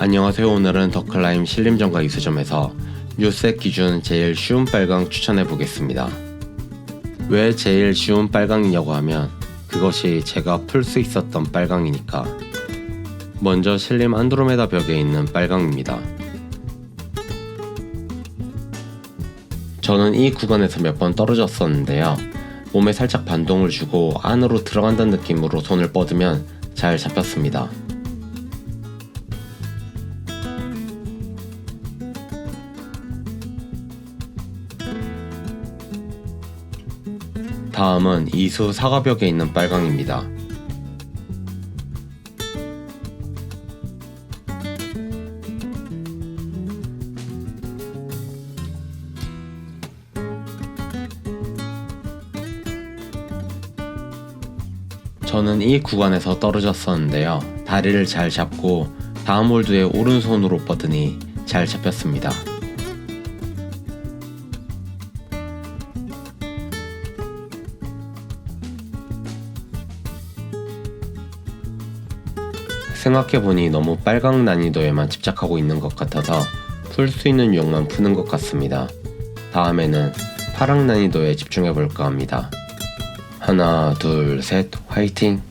안녕하세요. 오늘은 더클라임 신림정가 이수점에서 뉴색 기준 제일 쉬운 빨강 추천해 보겠습니다. 왜 제일 쉬운 빨강이냐고 하면 그것이 제가 풀 수 있었던 빨강이니까. 먼저 신림 안드로메다 벽에 있는 빨강입니다. 저는 이 구간에서 몇 번 떨어졌었는데요. 몸에 살짝 반동을 주고 안으로 들어간다는 느낌으로 손을 뻗으면 잘 잡혔습니다. 다음은 이수 사과벽에 있는 빨강입니다. 저는 이 구간에서 떨어졌었는데요. 다리를 잘 잡고 다음 홀드에 오른손으로 뻗으니 잘 잡혔습니다. 생각해보니 너무 빨강 난이도에만 집착하고 있는 것 같아서 풀 수 있는 유형만 푸는 것 같습니다. 다음에는 파랑 난이도에 집중해볼까 합니다. 하나, 둘, 셋, 화이팅!